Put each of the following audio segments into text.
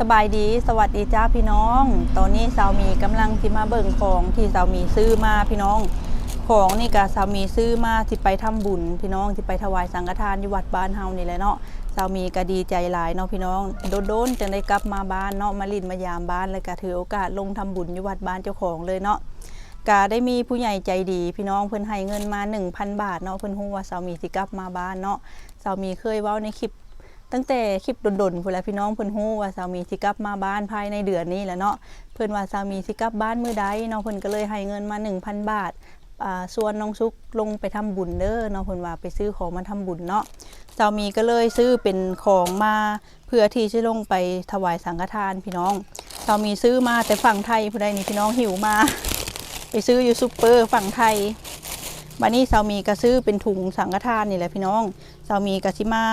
สบายดีสวัสดีจ้าพี่น้อง ตอนนี้สาวมีกำลังที่มาเบิ่งของที่สาวมีซื้อมาพี่น้อง ของนี่ก็สาวมีซื้อมาที่ไปทำบุญ พี่น้องที่ไปถวายสังฆทานที่วัดบ้านเฮานี่แหละเนาะสาวมีก็ดีใจหลายเนาะพี่น้องโดนๆจังได้กลับมาบ้านเนาะมาลินมายามบ้านเลยก็ถือโอกาสลงทำบุญที่วัดบ้านเจ้าของเลยเนาะก็ได้มีผู้ใหญ่ใจดี พี่น้องเพิ่นให้เงินมา 1,000 บาทเนาะเพิ่นฮู้ว่าสามีสิกลับมาบ้านเนาะสามีเคยเว้าในคลิป ตั้งแต่คลิปดนๆพุ่นละพี่น้องเพิ่นฮู้ว่าสามีสิกลับมาบ้านภายในเดือนนี้แหละเนาะเพิ่นว่าสามีสิกลับบ้านมื้อใดเนาะเพิ่นก็เลยให้เงินมา 1,000 บาทอ่าส่วนน้องซุกลงไปทำบุญเด้อเนาะเพิ่นว่าไปซื้อของมาทำบุญเนาะสามีก็เลยซื้อเป็นของมาเพื่อที่จะลงไปถวายสังฆทานพี่น้องสามีซื้อมาแต่ฝั่งไทยผู้ใดนี่พี่น้องหิวมา ไปซื้ออยู่ซูเปอร์ฝั่งไทยบันนี้สามีก็ซื้อเป็นถุงสังฆทานนี่แหละพี่น้องสามีก็สิมา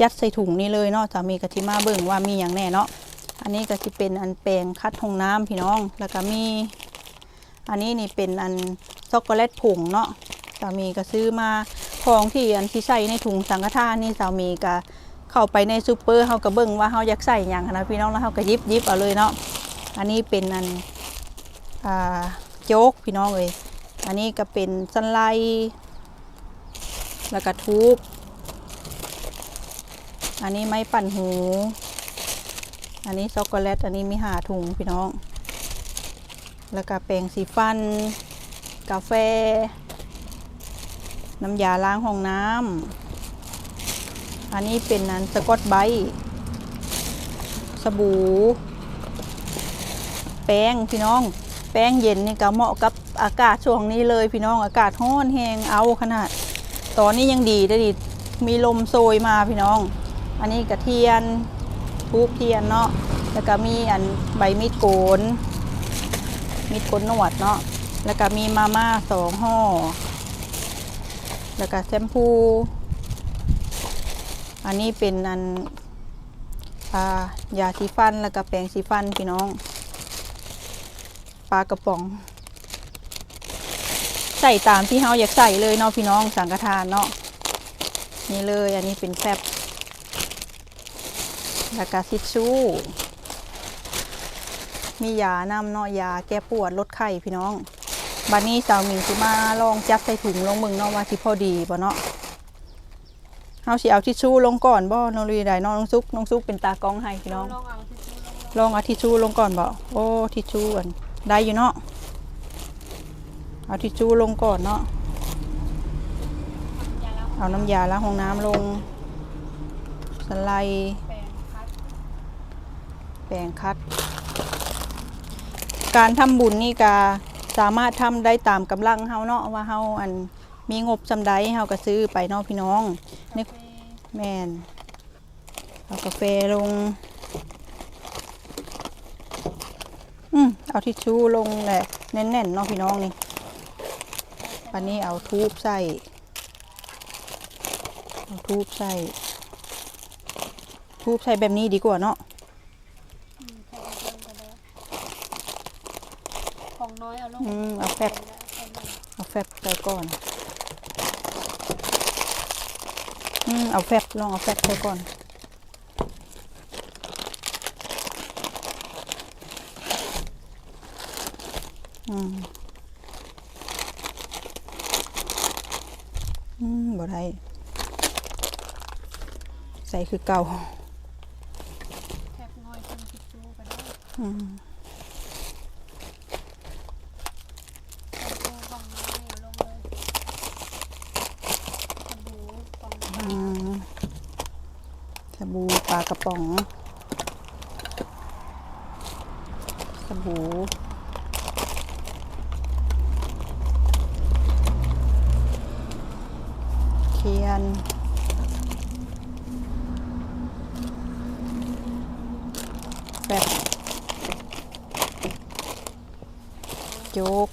ยัดใส่ถุงนี้เลยเนาะสามีก็สิมาเบิ่งว่ามีอย่างแน่เนาะอันนี้ก็สิเป็นอันแปรงคัดห้องน้ำพี่น้องแล้วก็มี อันนี้นี่เป็นอันช็อกโกแลตผงเนาะสามีก็ซื้อมาของที่อันที่ใส่ในถุงสังฆทานนี่สามีก็เข้าไปในซูเปอร์เฮาก็เบิ่งว่าเฮาอยากใส่หยังนะพี่น้องแล้วเฮาก็ยิบยิบเอาเลยเนาะอันนี้เป็นอันอ่าโจ๊กพี่น้องเลยอันนี้ก็เป็นสไลด์แล้วก็ทูบ อันนี้ไม้ปั่นหู อันนี้ช็อกโกแลต อันนี้มีหาถุงพี่น้อง แล้วก็แปรงสีฟัน กาแฟ น้ำยาล้างห้องน้ำ อันนี้เป็นนันสกอตไบส์สบู่ แป้งพี่น้อง แป้งเย็นนี่ก็เหมาะกับอากาศช่วงนี้เลยพี่น้อง อากาศร้อนแหงเอาขนาด ตอนนี้ยังดีได้ดิมีลมโซยมาพี่น้อง อันนี้กระเทียนทูบเทียนเนาะแล้วก็มีอันใบมีดโกน มีดโกนหนวดเนาะแล้วก็มีมาม่าสองห่อแล้วก็แชมพู อันนี้เป็นอันอ่ายาสีฟันแล้วก็แปรงสีฟันพี่น้องปลากระป๋องใส่ตามที่เฮาอยากใส่เลยเนาะพี่น้องสังฆทานเนาะนี่เลยอันนี้เป็นแฟบ แล้วก็ทิชชู่ มียาน้ำเนาะยาแก้ปวดลดไข้พี่น้องบัดนี้สาวมิงสิมาลองจับใส่ถุงลงมึงเนาะว่าสิพอดีบ่เนาะเฮาสิเอาทิชชู่ลงก่อนบ่น้องลุยได้น้องซุกน้องซุกเป็นตากล้องให้พี่น้อง ลองเอาทิชชู่ลงก่อนบ่โอ้ทิชชู่อันได้อยู่เนาะเอาทิชชู่ลงก่อนเนาะเอาน้ำยาล้างห้องน้ำลงสไลด์ แปรงคัด การทำบุญนี่ก็สามารถทำได้ตามกำลังเฮาเนาะว่าเฮาอันมีงบสำใดเฮาก็ซื้อไปเนาะพี่น้องนี่แมนเอากาแฟลง อืมเอาทิชชู่ลงแหละแน่นๆเนาะพี่น้องนี่ปันนี้เอาทูบใส่ เอาทูบใส่ ทูบใส่แบบนี้ดีกว่าเนาะ อืมใส่เพิ่มกันเลยของน้อยเอาลง อืมเอาแฟบ เป็นแล้ว เอาแฟบใส่ก่อน อืม เอาแฟบลองเอาแฟบใส่ก่อนอืมอืมบ่ได้ใส่คือเก่าแทบน้อยจนทิชชูก็ได้อืม ของชูของน้อยเอาลงเลยสบู่ของน้อย อืม สบู่ปลากระป๋อง สบู่เทียนแบบโจ๊ก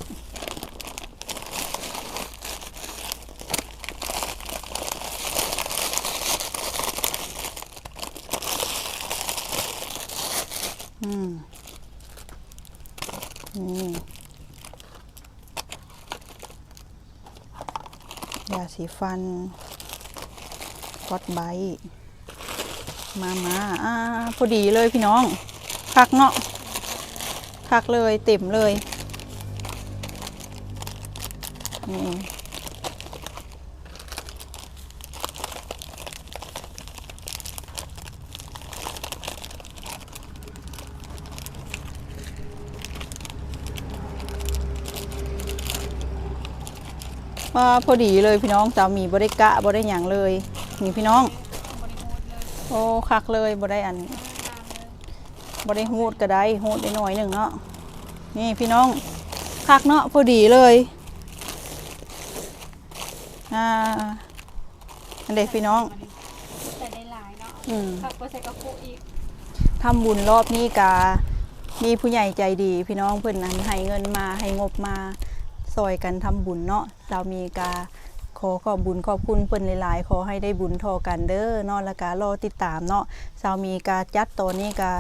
อืม นี่ ยาสีฟันกอดไบมามาอ่าพอดีเลยพี่น้องคักเนาะคักเลยเต็มเลยนี่ ว่าพอดีเลยพี่น้องสามีบ่ได้กะบ่ได้หยังเลยนี่พี่น้องบริโภคเลยโอ้คักเลยบ่ได้อันตามเลยบ่ได้หูดก็ได้หูดได้หน่อยหนึ่งเนาะนี่พี่น้องคักเนาะพอดีเลยอ่าอันเด็กพี่น้องแต่ได้หลายเนาะอืมขับไปใส่กระปุกอีกทำบุญรอบนี้กามีผู้ใหญ่ใจดี พี่น้องเพิ่นนั้นให้เงินมาให้งบมา ซอยกันทำบุญเนาะเรามีกาขอขอบบุญขอบคุณเพิ่นหลายๆ ขอให้ได้บุญทอกันเด้อเนาะแล้วก็รอติดตามเนาะสาวมีกาจัดตอนนี้กา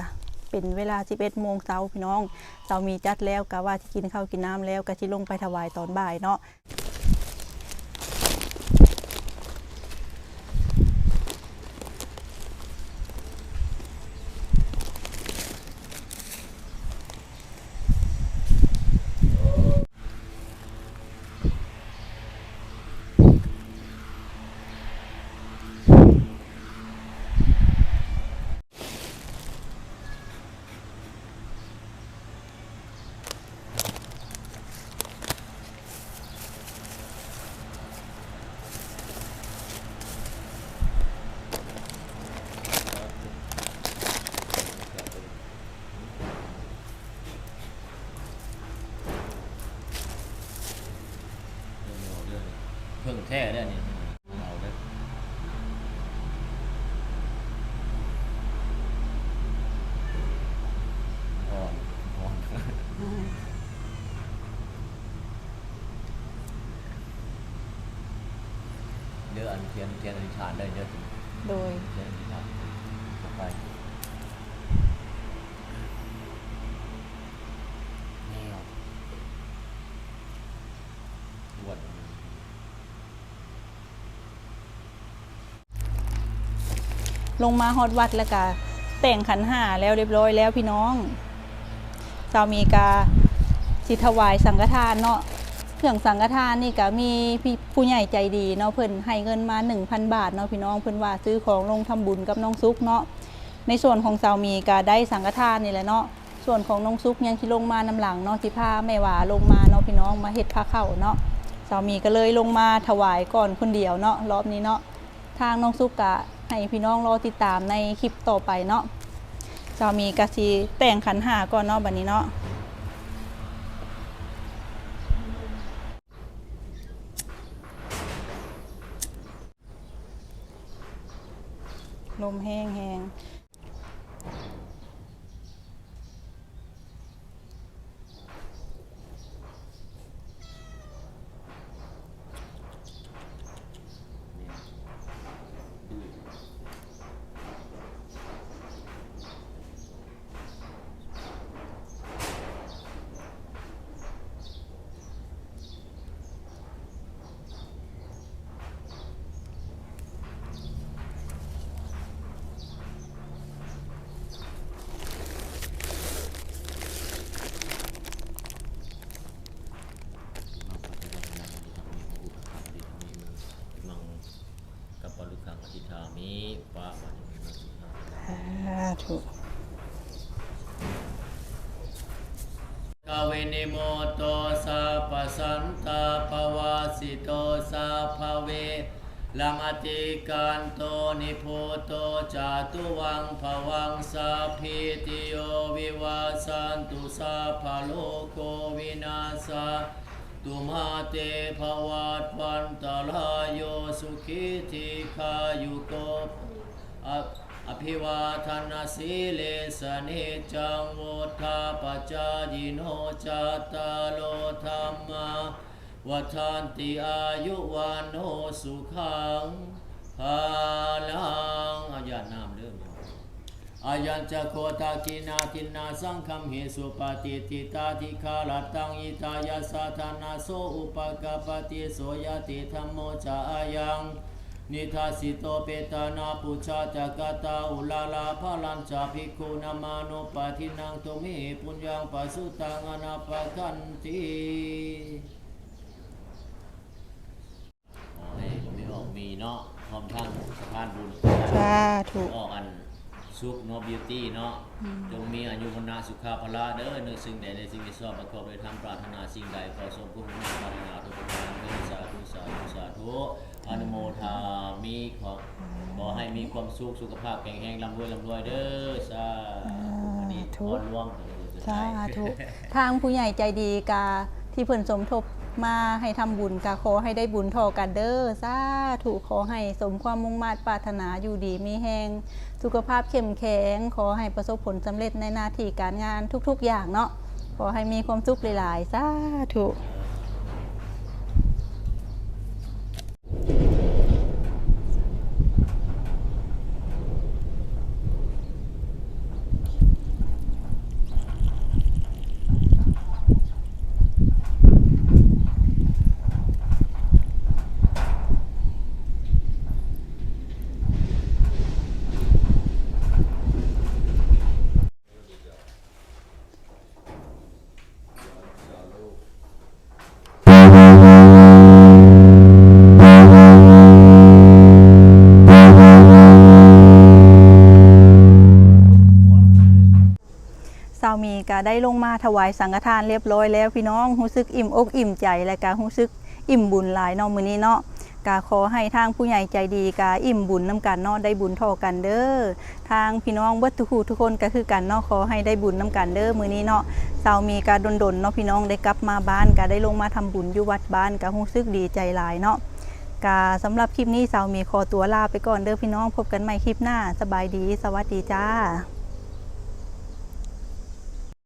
เป็นเวลา 11โมงเช้าพี่น้องสาวมีจัดแล้วกะว่าที่กินข้าวกินน้ำแล้วก็ที่ลงไปถวายตอนบ่ายเนาะ เพิ่งแท้ได้นี่เอาได้อ่อนอ่อนเดี๋ยวอันเทียนเทียนอธิษฐานได้เดี๋ยวโดย เทียนอธิษฐานต่อไปแนวตรวจ ลงมาฮอดวัดแล้วก็แต่งขันห้าแล้วเรียบร้อยแล้วพี่น้องเจ้ามีกาสิถวายสังฆทานเนาะเครื่องสังฆทานนี่ก็มีพี่ผู้ใหญ่ใจดีเนาะเพิ่นให้เงินมา 1,000 บาทเนาะพี่น้องเพิ่นว่าซื้อของลงทำบุญกับน้องซุกเนาะในส่วนของเจ้ามีก็ได้สังฆทานนี่แหละเนาะส่วนของน้องซุกยังที่ลงมาน้ำหลังเนาะที่พาแม่หวาลงมาเนาะพี่น้องมาเฮ็ดผ้าเข้าเนาะเจ้ามีก็เลยลงมาถวายก่อนคนเดียวเนาะรอบนี้เนาะ ทางน้องซุกกะให้พี่น้องรอติดตามในคลิปต่อไปเนาะจะมีกะซีแต่งขันหาก่อนเนาะบัดนี้เนาะลมแห้งแห้งมังกับปลุกังอธิษฐามิปะวัน สาธุ กาเวนิโมโตสาปสันตาภวาสิโตสาภเวลังอติการโตนิโพโตจาตุวังภวังสาพิติโยวิวาสันตุสาภโลโกวินาสาตุมาเตภวัตวันตลายโยสุขิธิคายุโกอ ภิวาทนาสีเลสเนจังโวทาปจายิโนจาตาโลธรรมาวัฏันติอายุวันโนสุขังภาลังอาญานามเริ่มอายัญจะโคตากินาทินาสังคัมเหสุปฏิทิตาทิคาลตังอิตายาสาธานาโสอุปกปปติโสยติธรรมโมจาอายัง นิทาสิโตเปตานาปุชาจักตาอุลาลาภาลัญจาภิกขุนามานุปาทินังตุมิปุญญังปัสสุตังอนาปะคันติขอให้มีออกมีเนาะพร้อมทั้งสะพานบุญสาธุ ออกอันสุขโนบิวตี้เนาะจงมีอายุวนาสุขาภละเด้อนึกสิ่งใดในสิ่งที่ชอบประกอบด้วยธรรมปรารถนาสิ่งใดขอสมคุ้มมุ่งปรารถนาทุกประการเด้อสาธุสาธุสาธุ อนุโมทามีขอขอให้มีความสุขสุขภาพแข็งแรงร่ำรวยร่ำรวยเด้อสาธุอันนี้ขอร่วมสาธุทางผู้ใหญ่ใจดีกาที่เพิ่นสมทบมาให้ทำบุญกาขอให้ได้บุญทอกันเด้อสาธุขอให้สมความมุ่งมา่ปรารถนาอยู่ดีมีแหงสุขภาพเข้มแข็งขอให้ประสบผลสำเร็จในหน้าที่การงานทุกๆ อย่างเนาะขอให้มีความสุขหลายๆสาธุ ลงมาถวายสังฆทานเรียบร้อยแล้วพี่น้องรู้สึกอิ่มอกอิ่มใจและก็รู้สึกอิ่มบุญหลายเนาะมือนี้เนาะก็ขอให้ทางผู้ใหญ่ใจดีก็อิ่มบุญนํกันเนาะได้บุญเท่ากันเด้อทางพี่น้องเบิดทุทุกคนก็คือกันเนาะขอให้ได้บุญนํกันเด้อมือนี้เนาะเสามีก็ดนๆเนาะพี่น้องได้กลับมาบ้านก็ได้ลงมาทำบุญอยู่วัดบ้านก็รู้สึกดีใจหลายเนาะก็สำหรับคลิปนี้เสามีขอตัวลาไปก่อนเด้อพี่น้องพบกันใหม่คลิปหน้า สบายดี สวัสดีจ้า